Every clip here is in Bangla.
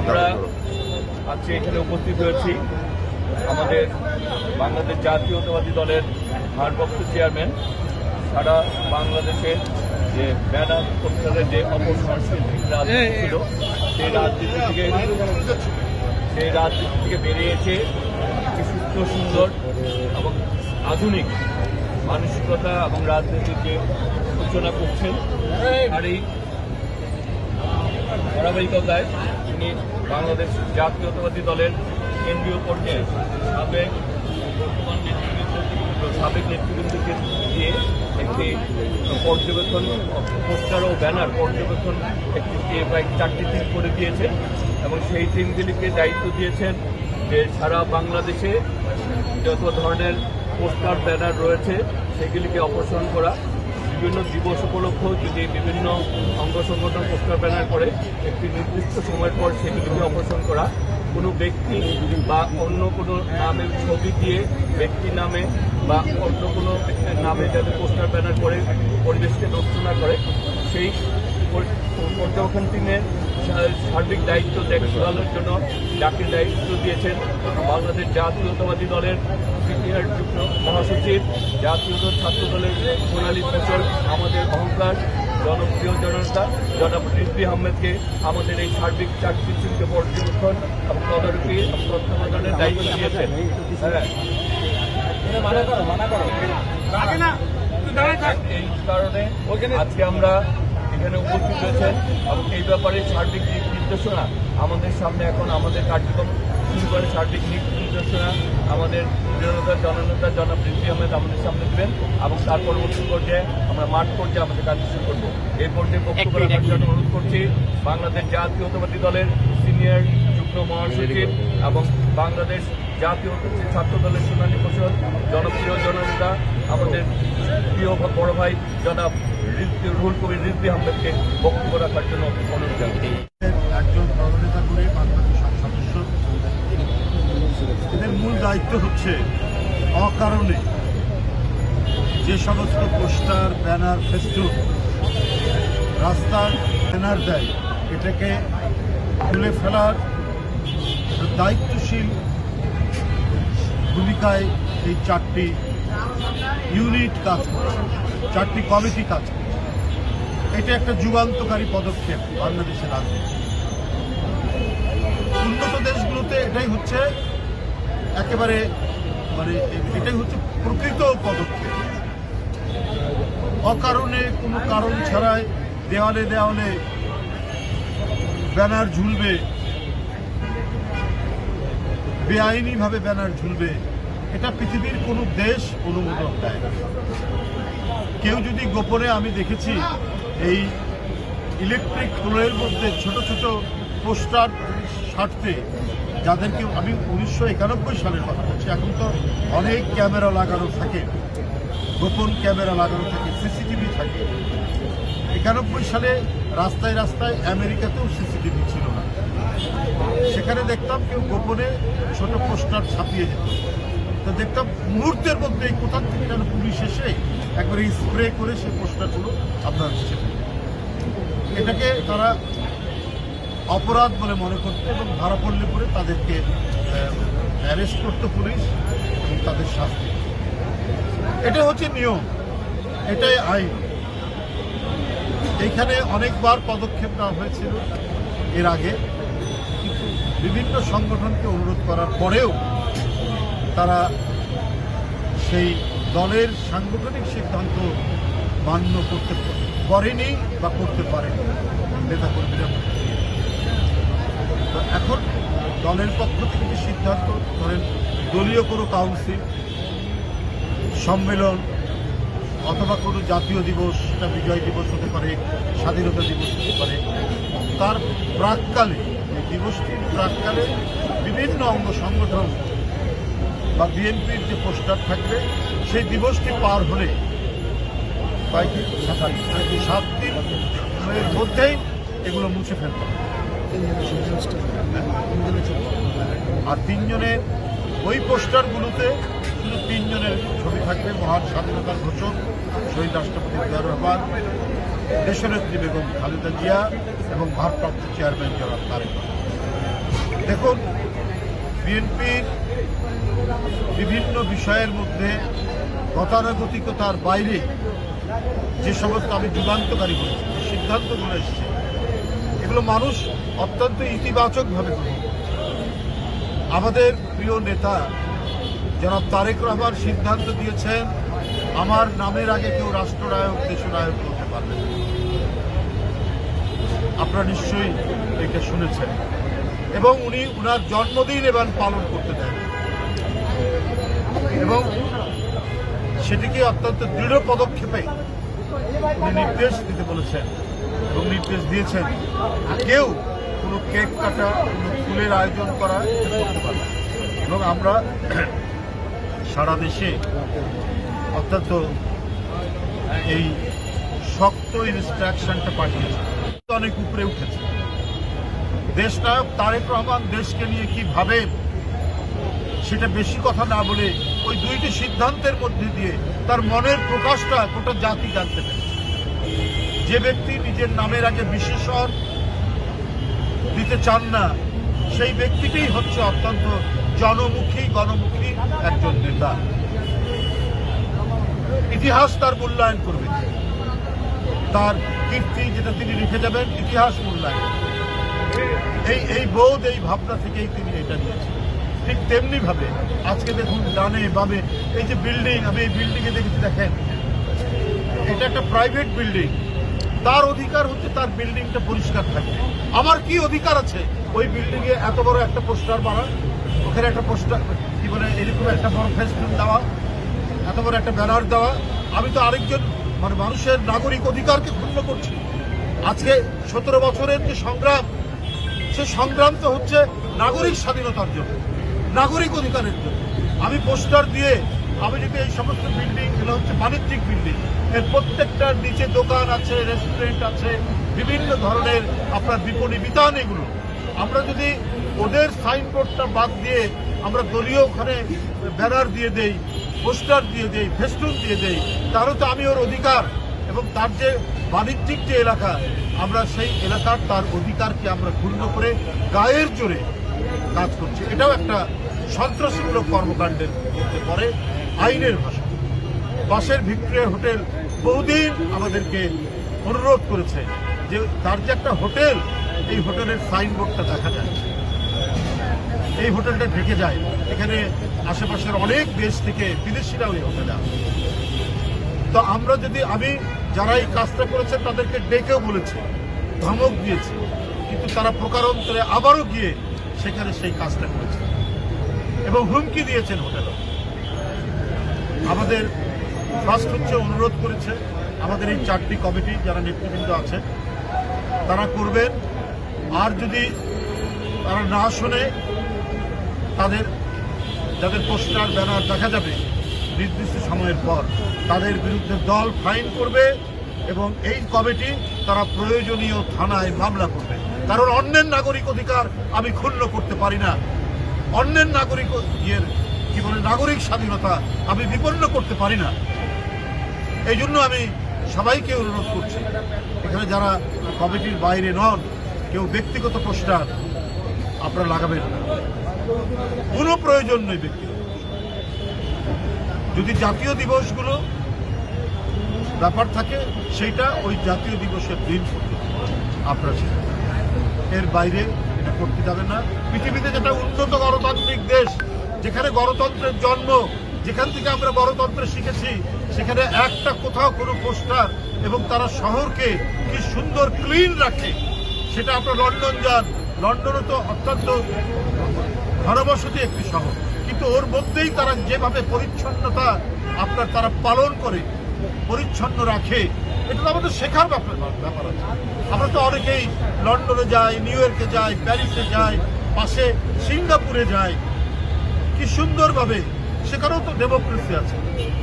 আমরা আজকে এখানে উপস্থিত হয়েছি। আমাদের বাংলাদেশ জাতীয়তাবাদী দলের ভারপ্রাপ্ত চেয়ারম্যান সারা বাংলাদেশের যে ব্যানার পোস্টারের যে অপসংস্কৃতিক রাজনীতি ছিল, সেই রাজনীতি থেকে সেই রাজনীতি থেকে বেরিয়েছে একটি সুস্থ, সুন্দর এবং আধুনিক মানসিকতা এবং রাজনীতির যে সূচনা করছেন আর এই ধারাবাহিকতায় তিনি বাংলাদেশ জাতীয়তাবাদী দলের কেন্দ্রীয় পর্যায়ে সাবেক বর্তমান নেতৃবৃন্দ, সাবেক নেতৃবৃন্দকে দিয়ে একটি পর্যবেক্ষণ, পোস্টার ও ব্যানার পর্যবেক্ষণ একটি চারটি টিম করে দিয়েছে এবং সেই টিমগুলিকে দায়িত্ব দিয়েছেন যে সারা বাংলাদেশে যত ধরনের পোস্টার, ব্যানার রয়েছে, সেগুলিকে অপসারণ করা। বিভিন্ন দিবস উপলক্ষ যদি বিভিন্ন অঙ্গ সংগঠন পোস্টার ব্যানার করে একটি নির্দিষ্ট সময়ের পর সেগুলিকে অপসারণ করা, কোনো ব্যক্তি বা অন্য কোনো নামের ছবি দিয়ে ব্যক্তি নামে বা অন্য কোনো নামে যাতে পোস্টার ব্যানার করে পরিবেশকে নষ্ট করে, সেই পর- পর্যবেক্ষণ টিমের সার্বিক দায়িত্ব দেখভালের জন্য যাকে দায়িত্ব দিয়েছেন বাংলাদেশ জাতীয়তাবাদী দলের সিনিয়র যুগ্ম মহাসচিব জাতীয় ছাত্র দলের সোনালী ফসল আমাদের অহংকার জনপ্রিয় জনতা জনাব রিজভি আহমেদকে আমাদের এই সার্বিক চাকরি চিন্তা পর্যবেক্ষণ এবং তদারকি এবং তত্ত্বাবধানের দায়িত্ব দিয়েছেন। হ্যাঁ। এই কারণে আজকে আমরা এখানে উপস্থিত হয়েছেন এবং এই ব্যাপারে সার্বিক দিক নির্দেশনা আমাদের সামনে এখন আমাদের কার্যক্রম শুরু করে সার্বিক দিক নির্দেশনা আমাদের জনতা জননেতা জনাব রিজভি আহমেদ আমাদের সামনে দেবেন এবং তার পরবর্তী পর্যায়ে আমরা মাঠ পর্যায়ে আমাদের কাজ শুরু করব। এই পর্যায়ে বক্তব্য রাখার জন্য অনুরোধ করছি বাংলাদেশ জাতীয়তাবাদী দলের সিনিয়র যুগ্ম মহাসচিব এবং বাংলাদেশ জাতীয় ছাত্র দলের শুনানি ফসল জনপ্রিয় জননেতা আমাদের প্রিয় বড় ভাই জনাব রুহুল কবির রিজভি আহমেদকে বক্তব্য রাখার জন্য অনুরোধ জানাচ্ছি। একজন করে সদস্য এদের মূল দায়িত্ব হচ্ছে অকারণে যে সমস্ত পোস্টার, ব্যানার, ফেস্টুন, রাস্তার ব্যানার দেয়, এটাকে তুলে ফেলার দায়িত্বশীল ভূমিকায় এই চারটি ইউনিট কাজ করছে চারটি কমিটি কাজ করছে এটা একটা যুগান্তকারী পদক্ষেপ বাংলাদেশের রাজনীতি। উন্নত দেশগুলোতে এটাই হচ্ছে একেবারে মানে এটাই হচ্ছে প্রকৃত পদক্ষেপ। অকারণে কোনো কারণ ছাড়াই দেওয়ালে দেওয়ালে ব্যানার ঝুলবে, বেআইনিভাবে ব্যানার ঝুলবে, এটা পৃথিবীর কোনো দেশ অনুমোদন দেয় কেউ যদি গোপনে আমি দেখেছি এই ইলেকট্রিক পোলের মধ্যে ছোট ছোট পোস্টার সারতে যাদেরকে আমি উনিশশো একানব্বই সালের কথা বলছি, এখন তো অনেক ক্যামেরা লাগানো থাকে, গোপন ক্যামেরা লাগানো থাকে, সিসিটিভি থাকে একানব্বই সালে রাস্তায় রাস্তায় আমেরিকাতেও সিসিটিভি ছিল না সেখানে দেখতাম কেউ গোপনে ছোট পোস্টার ছাপিয়ে যেত তো দেখতাম মুহূর্তের মধ্যে কোথা থেকে যেন পুলিশ এসে একবারে স্প্রে করে সেই পোস্টারগুলো আপনার। এটাকে তারা অপরাধ বলে মনে করতো এবং ধরা পড়লে পরে তাদেরকে অ্যারেস্ট করতো পুলিশ এবং তাদের শাস্তি। এটা হচ্ছে নিয়ম, এটাই আইন। এইখানে অনেকবার পদক্ষেপ নেওয়া হয়েছিল এর আগে, কিন্তু বিভিন্ন সংগঠনকে অনুরোধ করার পরেও তারা সেই দলের সাংগঠনিক সিদ্ধান্ত মান্য করতে করেনি বা করতে পারেনি নেতাকর্মীরা। তো এখন দলের পক্ষ থেকে যে সিদ্ধান্ত, ধরেন দলীয় কোনো কাউন্সিল সম্মেলন, অথবা কোনো জাতীয় দিবস সেটা বিজয় দিবস হতে পারে, স্বাধীনতা দিবস হতে পারে, তার প্রাককালে, এই দিবসটির প্রাককালে বিভিন্ন অঙ্গ সংগঠন বা বিএনপির যে পোস্টার থাকবে, সেই দিবসটি পার হলে সাত দিন সাত দিন এর মধ্যেই এগুলো মুছে ফেলতে আর তিনজনের ওই পোস্টারগুলোতে শুধু তিনজনের ছবি থাকবে মহান স্বাধীনতার ঘোষক শহীদ রাষ্ট্রপতি জিয়া রহমান দেশনেত্রী বেগম খালেদা জিয়া এবং ভারপ্রাপ্ত চেয়ারম্যান জনাব তারেক দেখুন বিএনপির বিভিন্ন বিষয়ের মধ্যে গতানুগতিকতার বাইরে যে সমস্ত আমি যুগান্তকারী বলেছি যে সিদ্ধান্তগুলো এসছে, এগুলো মানুষ অত্যন্ত ইতিবাচকভাবে গ্রহণ করছে। আমাদের প্রিয় নেতা জনাব তারেক রহমান সিদ্ধান্ত দিয়েছেন, আমার নামের আগে কেউ রাষ্ট্রনায়ক, দেশনায়ক হতে পারবে। আপনারা নিশ্চয়ই এটা শুনেছেন এবং উনি উনার জন্মদিন এবার পালন করতে দেন এবং সেটিকে অত্যন্ত দৃঢ় পদক্ষেপে নির্দেশ দিতে বলেছেন এবং নির্দেশ দিয়েছেন কেউ কোনো কেক কাটা, কোনো ফুলের আয়োজন করা করতে পারবে না। এবং আমরা সারা দেশে অত্যন্ত এই শক্ত ইনস্ট্রাকশনটা পাঠিয়েছে। অনেক উপরে উঠেছে। দেশনায়ক তারেক রহমান দেশকে নিয়ে কি ভাবেন? সেটা বেশি কথা না বলে ওই দুইটি সিদ্ধান্তের মধ্যে দিয়ে তার মনের প্রকাশটা গোটা জাতি জানতে পারে যে ব্যক্তি নিজের নামের আগে বিশেষণ দিতে চান না, সেই ব্যক্তিকেই হচ্ছে অত্যন্ত জনমুখী, গণমুখী একজন নেতা। ইতিহাস তার মূল্যায়ন করবে। তার কীর্তি যেটা তিনি লিখে যাবেন, ইতিহাস মূল্যায়ন। এই এই বোধ, এই ভাবনা থেকেই তিনি এটা নিয়েছেন। ঠিক তেমনি ভাবে আজকে দেখুন ডানে, বামে, এই যে বিল্ডিং আমি এই বিল্ডিং এ দেখেছি, দেখেন। এটা একটা প্রাইভেট বিল্ডিং তার অধিকার হচ্ছে তার বিল্ডিংটা পরিষ্কার থাকবে আমার কি অধিকার আছে? ওই বিল্ডিং এ এত বড় একটা পোস্টার মারা ওখানে একটা পোস্টার কি বলে, এরকম একটা বড় ফেস্টুন দেওয়া। এত বড় একটা ব্যানার দেওয়া। আমি তো আরেকজন মানে মানুষের নাগরিক অধিকারকে ক্ষুণ্ণ করছি। আজকে সতেরো বছরের যে সংগ্রাম, সে সংগ্রাম তো হচ্ছে নাগরিক স্বাধীনতার জন্য। নাগরিক অধিকারের জন্য। আমি পোস্টার দিয়ে আমি যদি এই সমস্ত বিল্ডিং এগুলো হচ্ছে বাণিজ্যিক বিল্ডিং এর প্রত্যেকটার নিচে দোকান আছে রেস্টুরেন্ট আছে, বিভিন্ন ধরনের আপনার বিপণী বিতান এগুলো। আমরা যদি ওদের সাইনবোর্ডটা বাদ দিয়ে আমরা দলীয় ওখানে ব্যানার দিয়ে দেই পোস্টার দিয়ে দেই ফেস্টুন দিয়ে দেই, তাহলে তো আমি ওর অধিকার। এবং তার যে বাণিজ্যিক যে এলাকা, আমরা সেই এলাকার তার অধিকারকে আমরা ক্ষুণ্ণ করে গায়ের জোরে কাজ করছি। এটাও একটা সন্ত্রাসীমূলক কর্মকাণ্ডের মধ্যে পড়ে আইনের ভাষা। বাসের ভিক্টোরিয়া হোটেল বহুদিন আমাদেরকে অনুরোধ করেছে যে তার যে একটা হোটেল, এই হোটেলের সাইনবোর্ডটা দেখা যায়। এই হোটেলটা ঢেকে যায়। এখানে আশেপাশের অনেক দেশ থেকে বিদেশিরাও এই হোটেলে আসে। তো আমরা যদি, আমি যারা এই কাজটা করেছে তাদেরকে ডেকেও বলেছি, ধমক দিয়েছি, কিন্তু তারা প্রকারান্তরে আবারও গিয়ে সেখানে সেই কাজটা করেছে। এবং হুমকি দিয়েছেন হোটেলে আমাদের ফার্স্ট হচ্ছে অনুরোধ করেছে আমাদের এই চারটি কমিটি যারা নেতৃবৃন্দ আছে। তারা করবেন, আর যদি তারা না শোনে, তাদের যাদের পোস্টার, ব্যানার দেখা যাবে নির্দিষ্ট সময়ের পর, তাদের বিরুদ্ধে দল ফাইন করবে এবং এই কমিটি তারা প্রয়োজনীয় থানায় মামলা করবে। কারণ অন্যের নাগরিক অধিকার আমি ক্ষুণ্ণ করতে পারি না। অন্যের নাগরিক ইয়ের কি বলে, নাগরিক স্বাধীনতা আমি বিপন্ন করতে পারি না। এই জন্য আমি সবাইকে অনুরোধ করছি, এখানে যারা কমিটির বাইরে নন, কেউ ব্যক্তিগত পোস্টার আপনারা লাগাবেন না। কোনো প্রয়োজন নেই ব্যক্তিগত যদি জাতীয় দিবসগুলো ব্যাপার থাকে, সেইটা ওই জাতীয় দিবসের দিন আপনার এর বাইরে এটা করতে যাবেন না। পৃথিবীতে যেটা উন্নত গণতান্ত্রিক দেশ, যেখানে গণতন্ত্রের জন্ম, যেখান থেকে আমরা গণতন্ত্র শিখেছি, সেখানে একটা কোথাও কোনো পোস্টার এবং তারা শহরকে কি সুন্দর ক্লিন রাখে, সেটা আপনার লন্ডন যান। লন্ডনও তো অত্যন্ত ঘনবসতি একটি শহর। কিন্তু ওর মধ্যেই তারা যেভাবে পরিচ্ছন্নতা আপনার তারা পালন করে, পরিচ্ছন্ন রাখে এটা তো আমাদের শেখার ব্যাপার ব্যাপার আছে। আমরা তো অনেকেই লন্ডনে যাই, নিউ ইয়র্কে যাই, প্যারিসে যাই, পাশে সিঙ্গাপুরে যাই। কি সুন্দরভাবে, সেখানেও তো ডেমোক্রেসি আছে।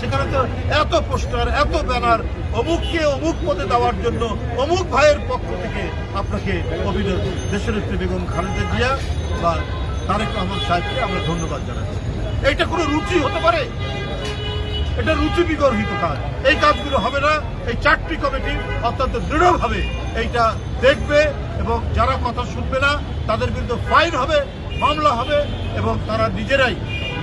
সেখানে তো এত পোস্টার, এত ব্যানার, অমুককে অমুক পদে দেওয়ার জন্য অমুক ভাইয়ের পক্ষ থেকে আপনাকে অভিনয়। দেশের নেত্রী বেগম খালেদা জিয়া বা তারেক রহমান সাহেবকে আমরা ধন্যবাদ জানাচ্ছি। এইটা কোনো রুচি হতে পারে? এটা রুচি বিগর্হিত কাজ এই কাজগুলো হবে না এই চারটি কমিটি অত্যন্ত দৃঢ়ভাবে এইটা দেখবে এবং যারা কথা শুনবে না তাদের বিরুদ্ধে ফাইন হবে মামলা হবে এবং তারা নিজেরাই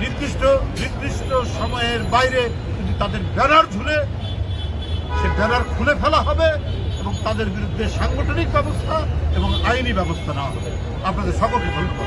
নির্দিষ্ট নির্দিষ্ট সময়ের বাইরে যদি তাদের ব্যানার ঝুলে সে ব্যানার খুলে ফেলা হবে এবং তাদের বিরুদ্ধে সাংগঠনিক ব্যবস্থা এবং আইনি ব্যবস্থা নেওয়া হবে আপনাদের সকলকে ধন্যবাদ